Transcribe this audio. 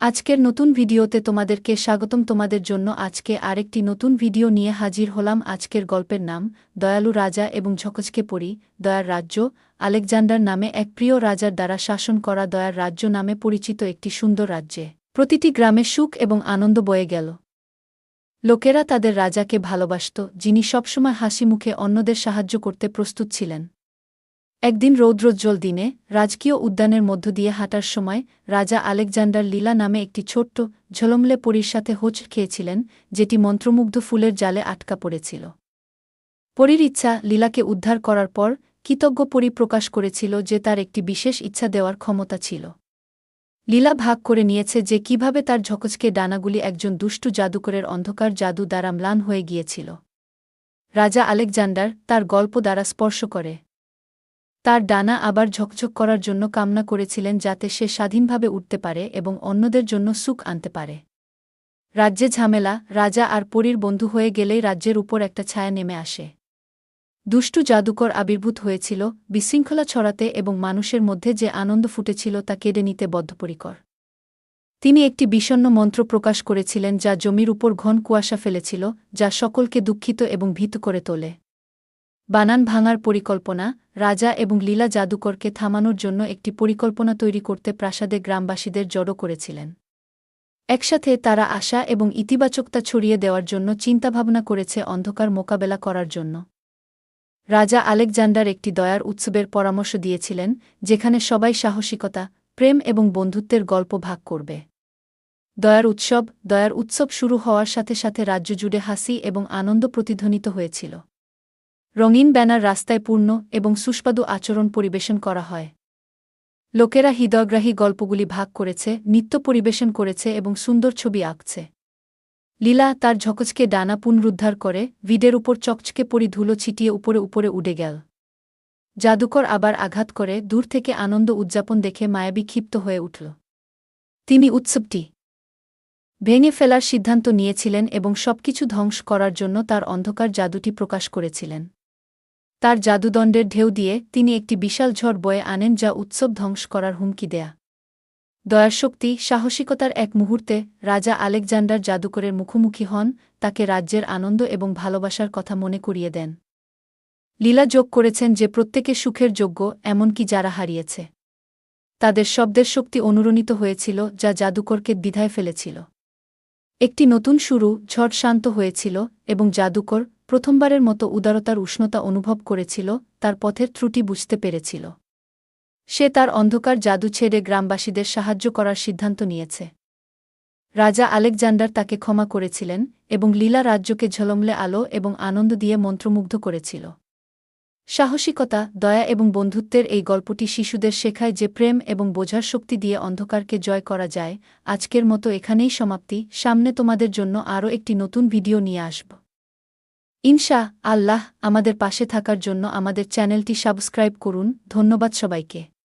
আজকের নতুন ভিডিওতে তোমাদেরকে স্বাগতম। তোমাদের জন্য আজকে আরেকটি নতুন ভিডিও নিয়ে হাজির হলাম। আজকের গল্পের নাম, দয়ালু রাজা এবং ঝকচকে পড়ি দয়ার রাজ্য। আলেকজান্ডার নামে এক প্রিয় রাজার দ্বারা শাসন করা দয়ার রাজ্য নামে পরিচিত একটি সুন্দর রাজ্যে। প্রতিটি গ্রামে সুখ এবং আনন্দ বয়ে গেল। লোকেরা তাদের রাজাকে ভালোবাসত, যিনি সবসময় হাসি মুখে অন্যদের সাহায্য করতে প্রস্তুত ছিলেন। একদিন রৌদ্রোজ্জ্বল দিনে রাজকীয় উদ্যানের মধ্য দিয়ে হাঁটার সময় রাজা আলেকজান্ডার লীলা নামে একটি ছোট্ট, ঝলমলে পরীর সাথে হোঁচ খেয়েছিলেন, যেটি মন্ত্রমুগ্ধ ফুলের জালে আটকা পড়েছিল। পরীর ইচ্ছা লীলাকে উদ্ধার করার পর কৃতজ্ঞ পরী প্রকাশ করেছিল যে তার একটি বিশেষ ইচ্ছা দেওয়ার ক্ষমতা ছিল। লীলা ভাগ করে নিয়েছে যে কীভাবে তার ঝকচকে ডানাগুলি একজন দুষ্টু জাদুকরের অন্ধকার জাদু দ্বারা ম্লান হয়ে গিয়েছিল। রাজা আলেকজান্ডার তার গল্প দ্বারা স্পর্শ করে। তার ডানা আবার ঝকঝক করার জন্য কামনা করেছিলেন যাতে সে স্বাধীনভাবে উঠতে পারে এবং অন্যদের জন্য সুখ আনতে পারে। রাজ্যে ঝামেলা, রাজা আর পরীর বন্ধু হয়ে গেলেই রাজ্যের উপর একটা ছায়া নেমে আসে। দুষ্টু জাদুকর আবির্ভূত হয়েছিল, বিশৃঙ্খলা ছড়াতে এবং মানুষের মধ্যে যে আনন্দ ফুটেছিল তা কেড়ে নিতে বদ্ধপরিকর। তিনি একটি বিষণ্ন মন্ত্র প্রকাশ করেছিলেন যা জমির উপর ঘন কুয়াশা ফেলেছিল, যা সকলকে দুঃখিত এবং ভীত করে তোলে। বানান ভাঙার পরিকল্পনা, রাজা এবং লীলা জাদুকরকে থামানোর জন্য একটি পরিকল্পনা তৈরি করতে প্রাসাদে গ্রামবাসীদের জড়ো করেছিলেন। একসাথে তারা আশা এবং ইতিবাচকতা ছড়িয়ে দেওয়ার জন্য চিন্তাভাবনা করেছে অন্ধকার মোকাবেলা করার জন্য। রাজা আলেকজান্ডার একটি দয়ার উৎসবের পরামর্শ দিয়েছিলেন, যেখানে সবাই সাহসিকতা, প্রেম এবং বন্ধুত্বের গল্প ভাগ করবে। দয়ার উৎসব দয়ার উৎসব শুরু হওয়ার সাথে সাথে রাজ্য জুড়ে হাসি এবং আনন্দ প্রতিধ্বনিত হয়েছিল। রঙিন ব্যানার রাস্তায় পূর্ণ এবং সুস্বাদু আচরণ পরিবেশন করা হয়। লোকেরা হৃদয়গ্রাহী গল্পগুলি ভাগ করেছে, নৃত্য পরিবেশন করেছে এবং সুন্দর ছবি আঁকছে। লীলা তার ঝকচকে ডানা পুনরুদ্ধার করে, ভিডের উপর চকচকে পরি ধুলো ছিটিয়ে উপরে উপরে উড়ে গেল। জাদুকর আবার আঘাত করে, দূর থেকে আনন্দ উদযাপন দেখে মায়াবী ক্ষিপ্ত হয়ে উঠল। তিনি উৎসবটি ভেঙে ফেলার সিদ্ধান্ত নিয়েছিলেন এবং সবকিছু ধ্বংস করার জন্য তার অন্ধকার জাদুটি প্রকাশ করেছিলেন। তার জাদুদণ্ডের ঢেউ দিয়ে তিনি একটি বিশাল ঝড় বয়ে আনেন যা উৎসব ধ্বংস করার হুমকি দেয়া। দয়াশক্তি সাহসিকতার এক মুহূর্তে রাজা আলেকজান্ডার জাদুকরের মুখোমুখি হন, তাকে রাজ্যের আনন্দ এবং ভালোবাসার কথা মনে করিয়ে দেন। লীলা যোগ করেছেন যে প্রত্যেকে সুখের যোগ্য, এমনকি যারা হারিয়েছে। তাদের শব্দের শক্তি অনুরণিত হয়েছিল, যা জাদুকরকে দ্বিধায় ফেলেছিল। একটি নতুন শুরু, ঝড় শান্ত হয়েছিল, এবং জাদুকর প্রথমবারের মতো উদারতার উষ্ণতা অনুভব করেছিল, তার পথের ত্রুটি বুঝতে পেরেছিল। সে তার অন্ধকার জাদু ছেড়ে গ্রামবাসীদের সাহায্য করার সিদ্ধান্ত নিয়েছে। রাজা আলেকজান্ডার তাকে ক্ষমা করেছিলেন এবং লীলা রাজ্যকে ঝলমলে আলো এবং আনন্দ দিয়ে মন্ত্রমুগ্ধ করেছিল। সাহসিকতা, দয়া এবং বন্ধুত্বের এই গল্পটি শিশুদের শেখায় যে প্রেম এবং বোঝার শক্তি দিয়ে অন্ধকারকে জয় করা যায়, আজকের মতো এখানেই সমাপ্তি, সামনে তোমাদের জন্য আরও একটি নতুন ভিডিও নিয়ে আসব। ইনশা আল্লাহ আমাদের পাশে থাকার জন্য আমাদের চ্যানেলটি সাবস্ক্রাইব করুন। ধন্যবাদ সবাইকে।